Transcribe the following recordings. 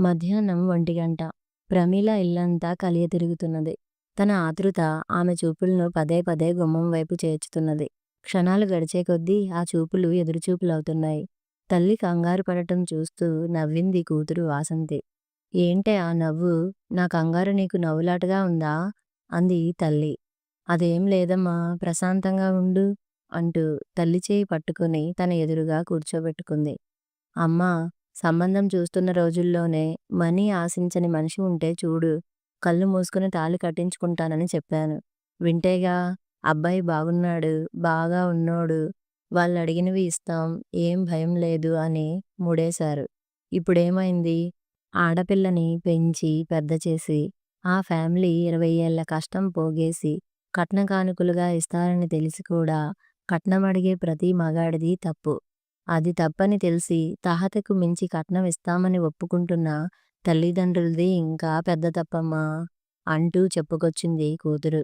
మధ్యాహ్నం ఒంటిగంట. ప్రమీల ఇల్లంతా కలియ తిరుగుతున్నది. తన ఆతృత ఆమె చూపులను పదే పదే గుమ్మం వైపు చేర్చుతున్నది. క్షణాలు గడిచే కొద్దీ ఆ చూపులు ఎదురుచూపులవుతున్నాయి. తల్లి కంగారు పడటం చూస్తూ నవ్వింది కూతురు వాసంతి. ఏంటే ఆ నవ్వు? నా కంగారు నీకు నవ్వులాటగా ఉందా? అంది తల్లి. అదేం లేదమ్మా ప్రశాంతంగా ఉండు అంటూ తల్లి చేయి పట్టుకుని తన ఎదురుగా కూర్చోబెట్టుకుంది. అమ్మా సంబంధం చూస్తున్న రోజుల్లోనే మనీ ఆశించని మనిషి ఉంటే చూడు కళ్ళు మూసుకుని తాళి కట్టించుకుంటానని చెప్పాను. వింటేగా అబ్బాయి బాగున్నాడు, బాగా ఉన్నోడు, వాళ్ళడిగినవి ఇస్తాం, ఏం భయం లేదు అని ముడేశారు. ఇప్పుడేమైంది? ఆడపిల్లని పెంచి పెద్ద చేసి ఆ ఫ్యామిలీ ఇరవై ఏళ్ళ కష్టం పోగేసి, కట్న కానుకలుగా ఇస్తారని తెలిసి కూడా కట్నమడిగే ప్రతి మగాడిదీ తప్పు. అది తప్పని తెలిసి తాహతకు మించి కట్నం ఇస్తామని ఒప్పుకుంటున్న తల్లిదండ్రులది ఇంకా పెద్ద తప్పమ్మా అంటూ చెప్పుకొచ్చింది కూతురు.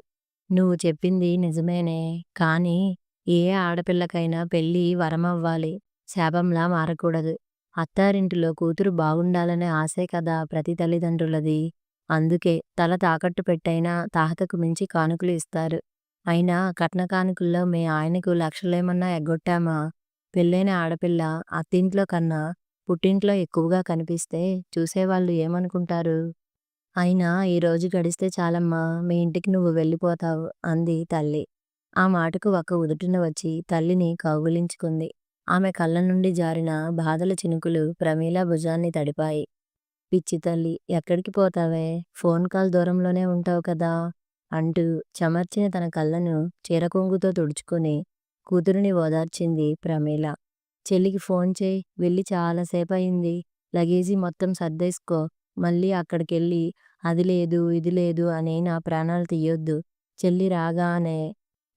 నువ్వు చెప్పింది నిజమేనే. కానీ ఏ ఆడపిల్లకైనా పెళ్ళి వరమవ్వాలి. శాపంలా మారకూడదు. అత్తారింటిలో కూతురు బాగుండాలనే ఆశే కదా ప్రతి తల్లిదండ్రులది అందుకే తల తాకట్టు పెట్టైనా తాహతకు మించి కానుకలు ఇస్తారు. అయినా కట్న కానుకల్లో మీ ఆయనకు లక్షలేమన్నా ఎగ్గొట్టామా? పెళ్ళైన ఆడపిల్ల అత్తింట్లో కన్నా పుట్టింట్లో ఎక్కువగా కనిపిస్తే చూసేవాళ్ళు ఏమనుకుంటారు? అయినా ఈరోజు గడిస్తే చాలమ్మా మీ ఇంటికి నువ్వు వెళ్ళిపోతావు అంది తల్లి. ఆ మాటకు ఒక్క ఉదుటిన వచ్చి తల్లిని కౌగులించుకుంది ఆమె కళ్ళ నుండి జారిన బాధల చినుకులు ప్రమీల భుజాన్ని తడిపాయి. పిచ్చి తల్లి ఎక్కడికి పోతావే? ఫోన్ కాల్ దూరంలోనే ఉంటావు కదా అంటూ చెమర్చిన తన కళ్ళను చీరకొంగుతో తుడుచుకుని కూతురిని ఓదార్చింది ప్రమీల. చెల్లికి ఫోన్ చేయి వెళ్ళి చాలాసేపు అయింది లగేజీ మొత్తం సర్దేసుకో. మళ్ళీ అక్కడికెళ్ళి అది లేదు ఇది లేదు అని నా ప్రాణాలు తీయొద్దు. చెల్లి రాగానే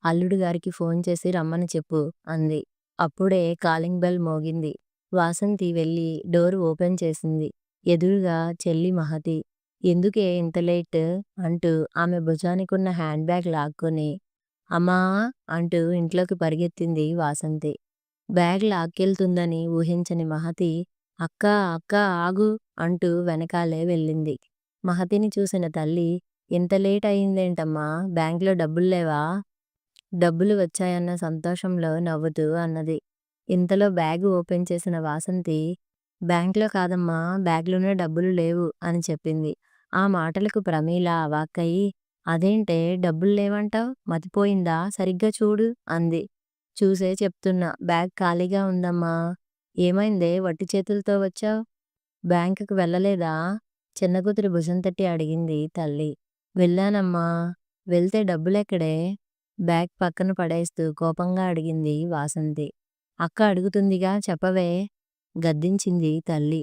అల్లుడు గారికి ఫోన్ చేసి రమ్మని చెప్పు అంది. అప్పుడే కాలింగ్ బెల్ మోగింది. వాసంతి వెళ్ళి డోర్ ఓపెన్ చేసింది. ఎదురుగా చెల్లి మహతి. ఎందుకే ఇంత లేట్? అంటూ ఆమె భుజానికున్న హ్యాండ్ బ్యాగ్ లాక్కొని అమ్మా అంటూ ఇంట్లోకి పరిగెత్తింది వాసంతి. బ్యాగ్ లాక్కెళ్తుందని ఊహించని మహతి అక్కా అక్కా ఆగు అంటూ వెనకాలే వెళ్ళింది. మహతిని చూసిన తల్లి ఇంత లేట్ అయిందేంటమ్మా బ్యాంకులో డబ్బుల్లేవా? డబ్బులు వచ్చాయన్న సంతోషంలో నవ్వుతూ అన్నది. ఇంతలో బ్యాగు ఓపెన్ చేసిన వాసంతి బ్యాంక్లో కాదమ్మా బ్యాగ్లోనే డబ్బులు లేవు అని చెప్పింది. ఆ మాటలకు ప్రమీల అవాక్కయి అదేంటే డబ్బుల్లేవంటావ్? మతిపోయిందా సరిగ్గా చూడు అంది. చూసే చెప్తున్నా బ్యాగ్ ఖాళీగా ఉందమ్మా. ఏమైందే వట్టి చేతుల్తో వచ్చావ్? బ్యాంకుకి వెళ్ళలేదా? చిన్న కూతురి భుజం తట్టి అడిగింది తల్లి. వెళ్ళానమ్మా. వెళ్తే డబ్బులెక్కడే? బ్యాగ్ పక్కన పడేస్తూ కోపంగా అడిగింది వాసంతి. అక్క అడుగుతుందిగా చెప్పవే? గద్దించింది తల్లి.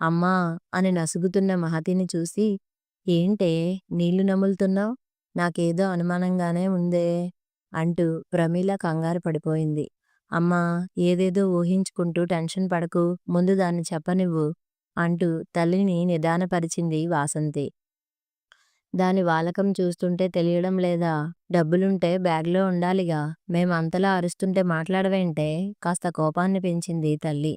అమ్మా అని నసుగుతున్న మహతిని చూసి ఏంటే నీళ్ళు నములుతున్నావు నాకేదో అనుమానంగానే ఉందే అంటూ ప్రమీల కంగారు పడిపోయింది. అమ్మా ఏదేదో ఊహించుకుంటూ టెన్షన్ పడకు ముందు దాన్ని చెప్పనివ్వు అంటూ తల్లిని నిదానపరిచింది వాసంతి. దాని వాలకం చూస్తుంటే తెలియడం లేదా? డబ్బులుంటే బ్యాగ్లో ఉండాలిగా. మేం అంతలా అరుస్తుంటే మాట్లాడవేంటే? కాస్త కోపాన్ని పెంచింది తల్లి.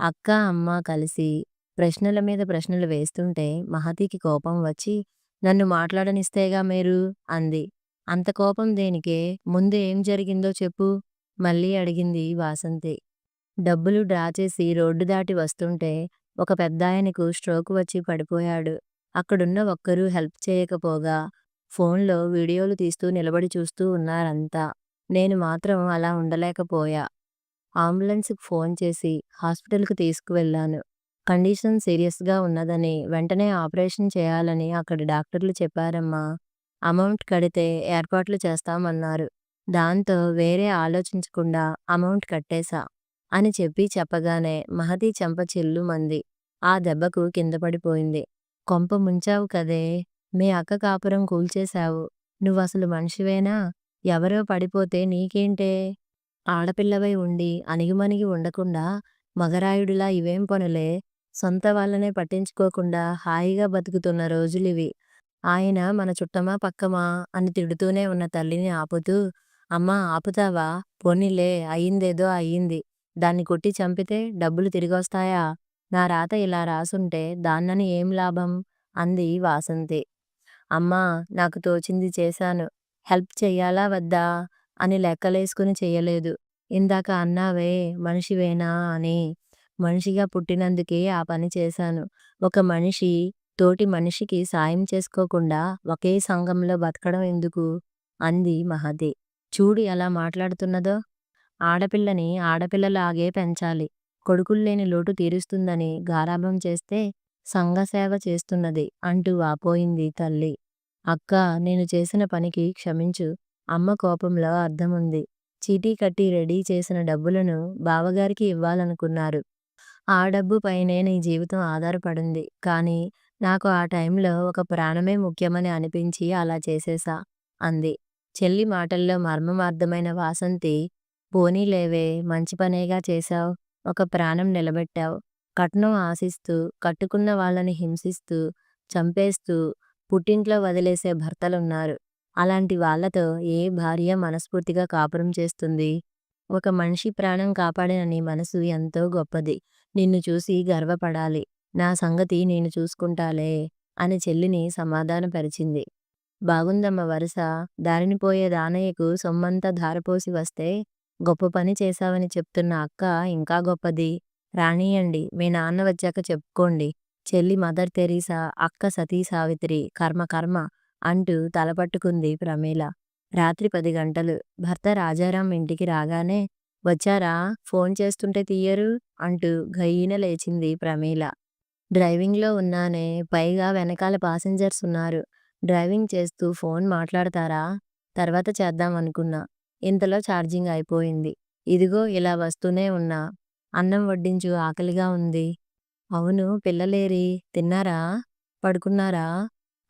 అక్కా అమ్మా కలిసి ప్రశ్నల మీద ప్రశ్నలు వేస్తుంటే మహతికి కోపం వచ్చి నన్ను మాట్లాడనిస్తేగా మీరు అంది. అంత కోపం దేనికే? ముందు ఏం జరిగిందో చెప్పు మళ్ళీ అడిగింది వాసంతి. డబ్బులు డ్రా చేసి రోడ్డు దాటి వస్తుంటే ఒక పెద్దాయనకు స్ట్రోక్ వచ్చి పడిపోయాడు. అక్కడున్న ఒక్కరూ హెల్ప్ చేయకపోగా ఫోన్లో వీడియోలు తీస్తూ నిలబడి చూస్తూ ఉన్నారంతా. నేను మాత్రం అలా ఉండలేకపోయా. అంబులెన్స్కి ఫోన్ చేసి హాస్పిటల్కు తీసుకువెళ్ళాను. కండిషన్ సీరియస్గా ఉన్నదని వెంటనే ఆపరేషన్ చేయాలని అక్కడి డాక్టర్లు చెప్పారమ్మా. అమౌంట్ కడితే ఏర్పాట్లు చేస్తామన్నారు. దాంతో వేరే ఆలోచించకుండా అమౌంట్ కట్టేశా అని చెప్పి చెప్పగానే మహతి చెంప చెల్లుమంది. ఆ దెబ్బకు కింద పడిపోయింది కొంప ముంచావు కదే! మీ అక్క కాపురం కూల్చేశావు. నువ్వసలు మనిషివేనా? ఎవరో పడిపోతే నీకేంటే? ఆడపిల్లవై ఉండి అణిగిమణిగి ఉండకుండా మగరాయుడిలా ఇవేం పనులే? సొంత వాళ్ళనే పట్టించుకోకుండా హాయిగా బతుకుతున్న రోజులివి. ఆయన మన చుట్టమా పక్కమా అని తిడుతూనే ఉన్న తల్లిని ఆపుతూ అమ్మా ఆపుతావా? పోనీలే అయిందేదో అయింది. దాన్ని కొట్టి చంపితే డబ్బులు తిరిగొస్తాయా? నా రాత ఇలా రాసుంటే దాన్నని ఏం లాభం? అంది వాసంతి. అమ్మా! నాకు తోచింది చేశాను. హెల్ప్ చెయ్యాలా వద్దా? అని లెక్కలేసుకుని చెయ్యలేదు. ఇందాక అన్నావే మనిషివేనా అని. మనిషిగా పుట్టినందుకే ఆ పని చేశాను. ఒక మనిషి తోటి మనిషికి సాయం చేసుకోకుండా ఒకే సంఘంలో బతకడం ఎందుకు? అంది మహదే చూడు ఎలా మాట్లాడుతున్నదో. ఆడపిల్లని ఆడపిల్లలాగే పెంచాలి. కొడుకుల్లేని లోటు తీరుస్తుందని గారాభం చేస్తే సంఘసేవ చేస్తున్నది అంటూ వాపోయింది తల్లి. అక్క నేను చేసిన పనికి క్షమించు. అమ్మ కోపంలో అర్థముంది. చీటీ కట్టి రెడీ చేసిన డబ్బులను బావగారికి ఇవ్వాలనుకున్నారు. ఆ డబ్బు పైనే నీ జీవితం ఆధారపడింది. కానీ నాకు ఆ టైంలో ఒక ప్రాణమే ముఖ్యమని అనిపించి అలా చేసేశా అంది. చెల్లి మాటల్లో మర్మం అర్థమైన వాసంతి పోనీలేవే మంచి పనేగా చేశావ్. ఒక ప్రాణం నిలబెట్టావ్. కట్నం ఆశిస్తూ, కట్టుకున్న వాళ్ళని హింసిస్తూ, చంపేస్తూ పుట్టింట్లో వదిలేసే భర్తలున్నారు. అలాంటి వాళ్ళతో ఏ భార్య మనస్ఫూర్తిగా కాపురం చేస్తుంది? ఒక మనిషి ప్రాణం కాపాడిన నీ మనసు ఎంతో గొప్పది. నిన్ను చూసి గర్వపడాలి. నా సంగతి నేను చూసుకుంటాలే అని చెల్లిని సమాధానపరిచింది. బాగుందమ్మ వరుస. దారినిపోయే దానయ్యకు సొమ్మంతా ధారపోసి వస్తే గొప్ప పని చేశావని చెప్తున్న అక్క ఇంకా గొప్పది. రానియ్యండి. మీ నాన్న వచ్చాక చెప్పుకోండి. చెల్లి మదర్ తెరీసా, అక్క సతీ సావిత్రి. కర్మ కర్మ అంటూ తలపట్టుకుంది ప్రమీల. రాత్రి పది గంటలు. భర్త రాజారాం ఇంటికి రాగానే వచ్చారా? ఫోన్ చేస్తుంటే తీయరు? అంటూ గయ్యిన లేచింది ప్రమీల. డ్రైవింగ్లో ఉన్నానే. పైగా వెనకాల పాసెంజర్స్ ఉన్నారు. డ్రైవింగ్ చేస్తూ ఫోన్ మాట్లాడతారా? తర్వాత చేద్దాం అనుకున్నా. ఇంతలో ఛార్జింగ్ అయిపోయింది. ఇదిగో ఇలా వస్తూనే ఉన్నా. అన్నం వడ్డించు ఆకలిగా ఉంది. అవును పిల్లలేరి? తిన్నారా? పడుకున్నారా?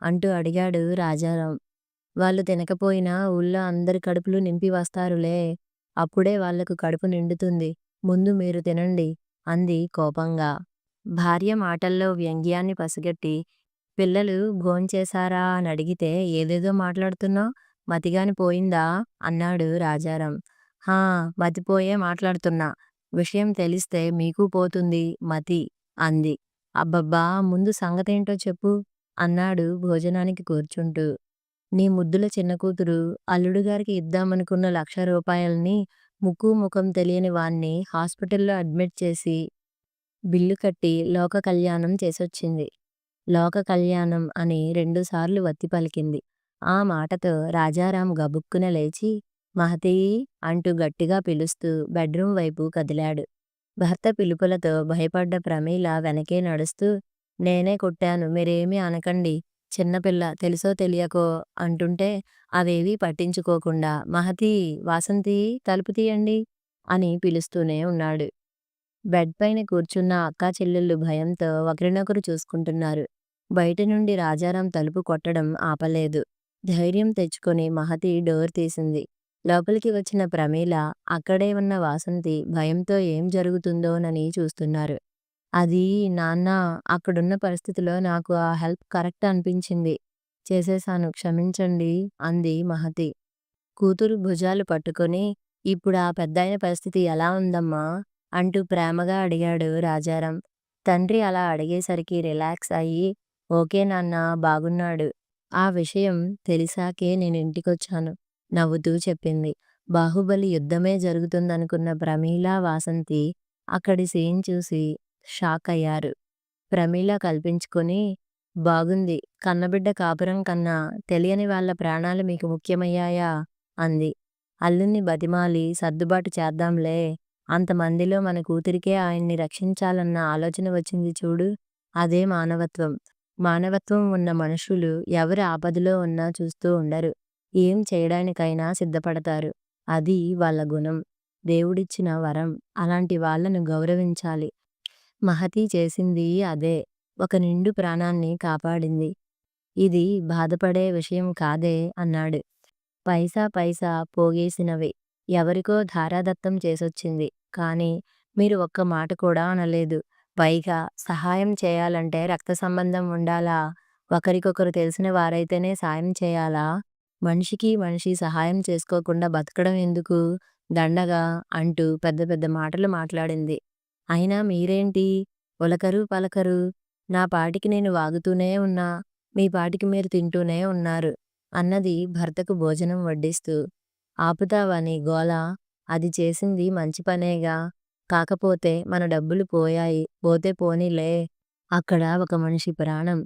అంటూ అడిగాడు రాజారాం. వాళ్ళు తినకపోయినా ఊళ్ళో అందరి కడుపులు నింపి వస్తారులే. అప్పుడే వాళ్ళకు కడుపు నిండుతుంది. ముందు మీరు తినండి అంది కోపంగా. భార్య మాటల్లో వ్యంగ్యాన్ని పసిగట్టి పిల్లలు భోంచేశారా అనడిగితే ఏదేదో మాట్లాడుతున్నావ్? మతిగాని పోయిందా? అన్నాడు రాజారాం. హా! మతిపోయే మాట్లాడుతున్నా. విషయం తెలిస్తే మీకూ పోతుంది మతి అంది. అబ్బబ్బా! ముందు సంగతేంటో చెప్పు అన్నాడు భోజనానికి కూర్చుంటూ. నీ ముద్దుల చిన్న కూతురు అల్లుడుగారికి ఇద్దామనుకున్న లక్ష రూపాయల్ని ముక్కు ముఖం తెలియని వాణ్ణి హాస్పిటల్లో అడ్మిట్ చేసి బిల్లు కట్టి లోక కళ్యాణం చేసొచ్చింది. లోక కళ్యాణం అని రెండుసార్లు వత్తి పలికింది. ఆ మాటతో రాజారాం గబుక్కున లేచి మహతీ! అంటూ గట్టిగా పిలుస్తూ బెడ్రూమ్ వైపు కదిలాడు. భర్త పిలుపులతో భయపడ్డ ప్రమీల వెనకే నడుస్తూ నేనే కొట్టాను మీరేమీ అనకండి. చిన్నపిల్ల తెలుసో తెలియకో అంటుంటే అవేవీ పట్టించుకోకుండా మహతీ! వాసంతి తలుపు తీయండి అని పిలుస్తూనే ఉన్నాడు. బెడ్ పైన కూర్చున్న అక్కా చెల్లెళ్ళు భయంతో ఒకరినొకరు చూసుకుంటున్నారు. బయట నుండి రాజారాం తలుపు కొట్టడం ఆపలేదు. ధైర్యం తెచ్చుకొని మహతి డోర్ తీసింది. లోపలికి వచ్చిన ప్రమీల, అక్కడే ఉన్న వాసంతి భయంతో ఏం జరుగుతుందోనని చూస్తున్నారు. అది నాన్నా అక్కడున్న పరిస్థితిలో నాకు ఆ హెల్ప్ కరెక్ట్ అనిపించింది. చేసేశాను క్షమించండి అంది మహతి. కూతురు భుజాలు పట్టుకొని ఇప్పుడు ఆ పెద్దాయన పరిస్థితి ఎలా ఉందమ్మా? అంటూ ప్రేమగా అడిగాడు రాజారాం. తండ్రి అలా అడిగేసరికి రిలాక్స్ అయి ఓకే నాన్నా బాగున్నాడు. ఆ విషయం తెలిసాకే నేనింటికొచ్చాను నవ్వుతూ చెప్పింది. బాహుబలి యుద్ధమే జరుగుతుందనుకున్న ప్రమీల, వాసంతి అక్కడి సీన్ చూసి షాక్ అయ్యారు. ప్రమీల కల్పించుకొని బాగుంది. కన్నబిడ్డ కాపురం కన్నా తెలియని వాళ్ళ ప్రాణాలు మీకు ముఖ్యమయ్యాయా? అంది. అల్లుణ్ణి బతిమాలి సర్దుబాటు చేద్దాంలే. అంతమందిలో మన కూతురికే ఆయన్ని రక్షించాలన్న ఆలోచన వచ్చింది చూడు. అదే మానవత్వం. మానవత్వం ఉన్న మనుషులు ఎవరు ఆపదలో ఉన్నా చూస్తూ ఉండరు. ఏం చేయడానికైనా సిద్ధపడతారు. అది వాళ్ళ గుణం. దేవుడిచ్చిన వరం. అలాంటి వాళ్ళను గౌరవించాలి. మహతి చేసింది అదే. ఒక నిండు ప్రాణాన్ని కాపాడింది. ఇది బాధపడే విషయం కాదే అన్నాడు. పైసా పైసా పోగేసినవి. ఎవరికో ధారాదత్తం చేసొచ్చింది. కానీ మీరు ఒక్క మాట కూడా అనలేదు. పైగా సహాయం చేయాలంటే రక్త సంబంధం ఉండాలా? ఒకరికొకరు తెలిసిన వారైతేనే సాయం చేయాలా? మనిషికి మనిషి సహాయం చేసుకోకుండా బతకడం ఎందుకు? దండగా అంటూ పెద్ద పెద్ద మాటలు మాట్లాడింది. అయినా మీరేంటి? ఉలకరు పలకరు. నా పాటికి నేను వాగుతూనే ఉన్నా, మీ పాటికి మీరు తింటూనే ఉన్నారు అన్నది భర్తకు భోజనం వడ్డిస్తూ. ఆపుతావని గోల? అది చేసింది మంచి పనేగా. కాకపోతే మన డబ్బులు పోయాయి. పోతే పోనీలే. అక్కడ ఒక మనిషి ప్రాణం.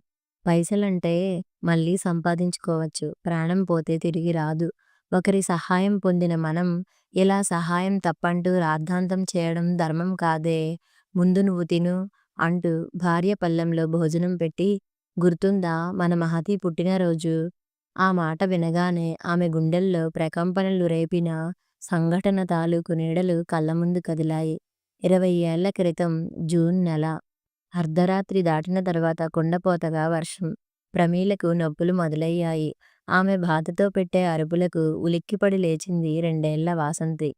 పైసలంటే మళ్ళీ సంపాదించుకోవచ్చు. ప్రాణం పోతే తిరిగి రాదు. ఒకరి సహాయం పొందిన మనం ఇలా సహాయం తప్పంటూ రాద్ధాంతం చేయడం ధర్మం కాదే. ముందు నువ్వు తిను అంటూ భార్య పల్లెంలో భోజనం పెట్టి, గుర్తుందా మన మహతి పుట్టినరోజు? ఆ మాట వినగానే ఆమె గుండెల్లో ప్రకంపనలు రేపిన సంఘటన తాలూకు నీడలు కళ్ళముందు కదిలాయి. ఇరవై ఏళ్ళ క్రితం జూన్ నెల. అర్ధరాత్రి దాటిన తర్వాత కుండపోతగా వర్షం. ప్రమీలకు నొప్పులు మొదలయ్యాయి. ఆమె బాధతో పెట్టే అరుపులకు ఉలిక్కిపడి లేచింది రెండేళ్ళ వాసంతి.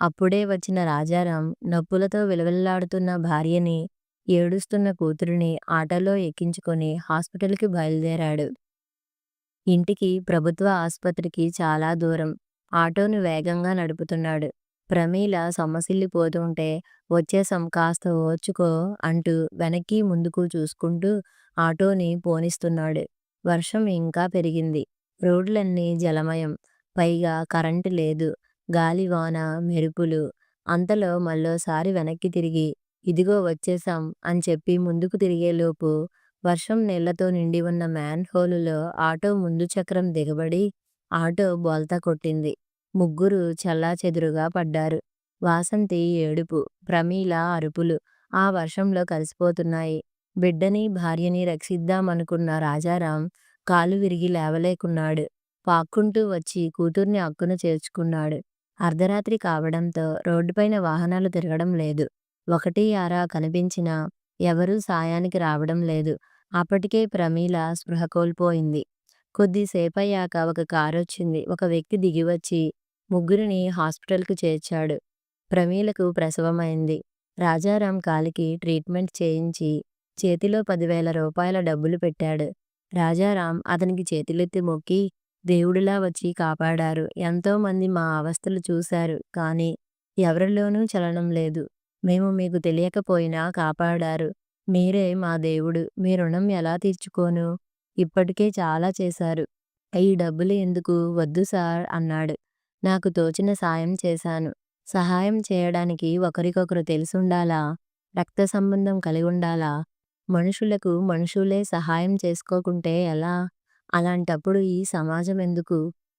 అప్పుడే వచ్చిన రాజారాం నొప్పులతో విలవిల్లాడుతున్న భార్యని, ఏడుస్తున్న కూతురిని ఆటోలో ఎక్కించుకొని హాస్పిటల్కి బయలుదేరాడు. ఇంటికి ప్రభుత్వ ఆస్పత్రికి చాలా దూరం. ఆటోను వేగంగా నడుపుతున్నాడు. ప్రమీల సొమ్మసిల్లిపోతూంటే వచ్చేశాం కాస్త ఓర్చుకో అంటూ వెనక్కీ ముందుకూ చూసుకుంటూ ఆటోని పోనిస్తున్నాడు. వర్షం ఇంకా పెరిగింది. రోడ్లన్నీ జలమయం. పైగా కరెంటు లేదు. గాలివాన, మెరుపులు. అంతలో మళ్ళోసారి వెనక్కి తిరిగి ఇదిగో వచ్చేశాం అని చెప్పి ముందుకు తిరిగేలోపు వర్షం నీళ్ళతో నిండి ఉన్న మ్యాన్ హోలులో ఆటో ముందు చక్రం దిగబడి ఆటో బోల్తా కొట్టింది. ముగ్గురూ చెల్లాచెదురుగా పడ్డారు. వాసంతి ఏడుపు, ప్రమీల అరుపులు ఆ వర్షంలో కలిసిపోతున్నాయి. బిడ్డని, భార్యని రక్షిద్దామనుకున్న రాజారాం కాలు విరిగి లేవలేకున్నాడు. పాక్కుంటూ వచ్చి కూతుర్ని అక్కున చేర్చుకున్నాడు. అర్ధరాత్రి కావడంతో రోడ్డుపైన వాహనాలు తిరగడం లేదు. ఒకటీ అరా కనిపించినా ఎవరూ సాయానికి రావడం లేదు. అప్పటికే ప్రమీల స్పృహ కోల్పోయింది. కొద్దిసేపయ్యాక ఒక కారొచ్చింది. ఒక వ్యక్తి దిగివచ్చి ముగ్గురినీ హాస్పిటల్కు చేర్చాడు. ప్రమీలకు ప్రసవమైంది. రాజారాం కాలికి ట్రీట్మెంట్ చేయించి చేతిలో పదివేల రూపాయల డబ్బులు పెట్టాడు. రాజారాం అతనికి చేతులెత్తి మొక్కి దేవుడిలా వచ్చి కాపాడారు. ఎంతోమంది మా అవస్థలు చూశారు. కానీ ఎవరిలోనూ చలనం లేదు. మేము మీకు తెలియకపోయినా కాపాడారు. మీరే మా దేవుడు. మీ రుణం ఎలా తీర్చుకోను? ఇప్పటికే చాలా చేశారు. ఈ డబ్బులు ఎందుకు? వద్దు సార్ అన్నాడు. నాకు తోచిన సాయం చేశాను. సహాయం చేయడానికి ఒకరికొకరు తెలుసుండాలా రక్త సంబంధం కలిగుండాలా? మనుషులకు మనుషులే సహాయం చేసుకోకుంటే ఎలా? అలాంటప్పుడు ఈ సమాజం ఎందుకు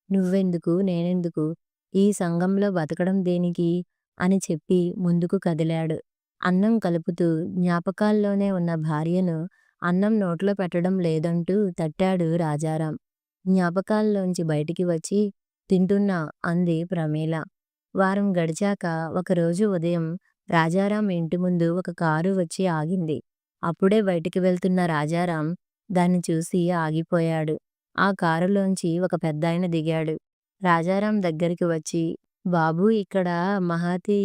నువ్వెందుకు? నేనెందుకు? ఈ సంఘంలో బతకడం దేనికి? అని చెప్పి ముందుకు కదిలాడు. అన్నం కలుపుతూ జ్ఞాపకాల్లోనే ఉన్న భార్యను అన్నం నోట్లో పెట్టడం లేదంటూ తట్టాడు రాజారాం. జ్ఞాపకాల్లోంచి బయటికి వచ్చి తింటున్నా అంది ప్రమీల. వారం గడిచాక ఒకరోజు ఉదయం రాజారాం ఇంటి ముందు ఒక కారు వచ్చి ఆగింది. అప్పుడే బయటికి వెళ్తున్న రాజారాం దాన్ని చూసి ఆగిపోయాడు. ఆ కారులోంచి ఒక పెద్దాయన దిగాడు. రాజారాం దగ్గరికి వచ్చి బాబూ ఇక్కడ మహాతి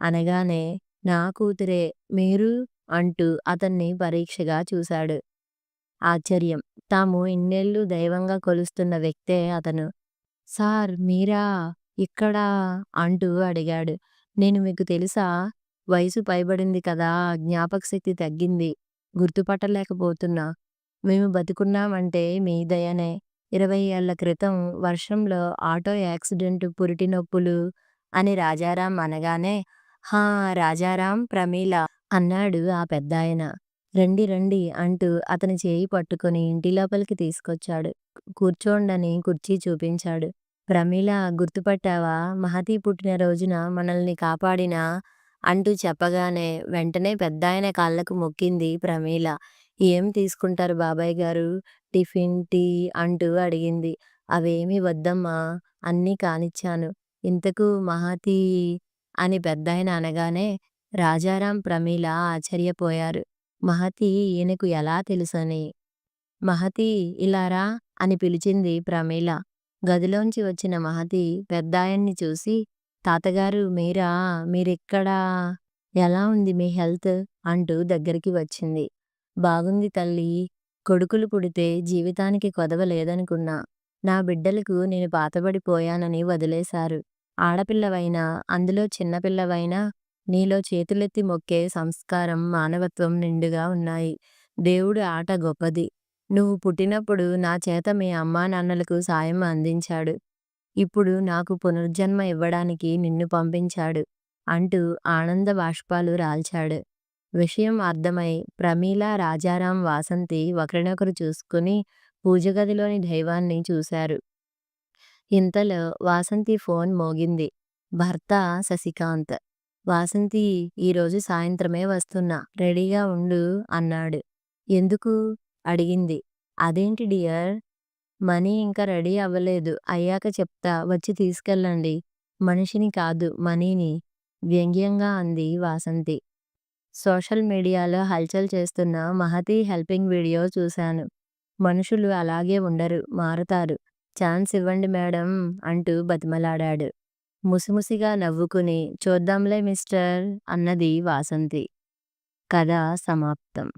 అనగానే నా కూతురే. మీరు? అంటూ అతన్ని పరీక్షగా చూశాడు. ఆశ్చర్యం. తాము ఇన్నేళ్ళు దైవంగా కొలుస్తున్న వ్యక్తే అతను. సార్ మీరా? ఇక్కడా? అంటూ అడిగాడు. నేను మీకు తెలుసా? వయసు పైబడింది కదా జ్ఞాపక శక్తి తగ్గింది. గుర్తుపట్టలేకపోతున్నా. మేము బతుకున్నామంటే మీ దయనే. ఇరవై ఏళ్ళ క్రితం వర్షంలో ఆటో యాక్సిడెంట్ పురిటి నొప్పులు అని రాజారాం అనగానే హా రాజారాం, ప్రమీల అన్నాడు ఆ పెద్దాయన. రండి రండి అంటూ అతని చేయి పట్టుకొని ఇంటిలోపలికి తీసుకొచ్చాడు. కూర్చోండని కుర్చీ చూపించాడు. ప్రమీల గుర్తుపట్టావా? మహతి పుట్టిన రోజున మనల్ని కాపాడిన అంటూ చెప్పగానే వెంటనే పెద్దాయన కాళ్ళకు మొక్కింది ప్రమీల. ఏం తీసుకుంటారు బాబాయ్ గారు టిఫిన్, టీ అంటూ అడిగింది. అవేమీ వద్దమ్మా. అన్నీ కానిచ్చాను. ఇంతకూ మహతీ అని పెద్దాయన అనగానే రాజారాం, ప్రమీల ఆశ్చర్యపోయారు. మహతి ఈయనకు ఎలా తెలుసని. మహతీ ఇలా రా అని పిలిచింది ప్రమీల. గదిలోంచి వచ్చిన మహతి పెద్దాయన్ని చూసి తాతగారు మీరా? మీరిక్కడా? ఎలా ఉంది మీ హెల్త్? అంటూ దగ్గరికి వచ్చింది. బాగుంది తల్లి కొడుకులు పుడితే జీవితానికి కొదవ లేదనుకున్నా. నా బిడ్డలకు నేను పాతబడిపోయానని వదిలేశారు. ఆడపిల్లవైనా, అందులో చిన్నపిల్లవైనా నీలో చేతులెత్తి మొక్కే సంస్కారం, మానవత్వం నిండుగా ఉన్నాయి. దేవుడి ఆట గొప్పది. నువ్వు పుట్టినప్పుడు నా చేత మీ అమ్మానాన్నలకు సాయం అందించాడు. ఇప్పుడు నాకు పునర్జన్మ ఇవ్వడానికి నిన్ను పంపించాడు అంటూ ఆనంద బాష్పాలు రాల్చాడు. విషయం అర్థమై ప్రమీల, రాజారాం, వాసంతి ఒకరినొకరు చూసుకుని పూజగదిలోని దైవాన్ని చూశారు. ఇంతలో వాసంతి ఫోన్ మోగింది. భర్త శశికాంత్. వాసంతి ఈరోజు సాయంత్రమే వస్తున్నా. రెడీగా ఉండు అన్నాడు. ఎందుకు? అడిగింది. అదేంటి డియర్? మనీ ఇంకా రెడీ అవ్వలేదు. అయ్యాక చెప్తా వచ్చి తీసుకెళ్ళండి. మనిషిని కాదు మనీని వ్యంగ్యంగా అంది వాసంతి. సోషల్ మీడియాలో హల్చల్ చేస్తున్న మహతి హెల్పింగ్ వీడియో చూశాను. మనుషులు అలాగే ఉండరు. మారతారు. ఛాన్స్ ఇవ్వండి మేడం అంటూ బతిమలాడాడు. ముసిముసిగా నవ్వుకుని చూద్దాంలే మిస్టర్ అన్నది వాసంతి. కథ సమాప్తం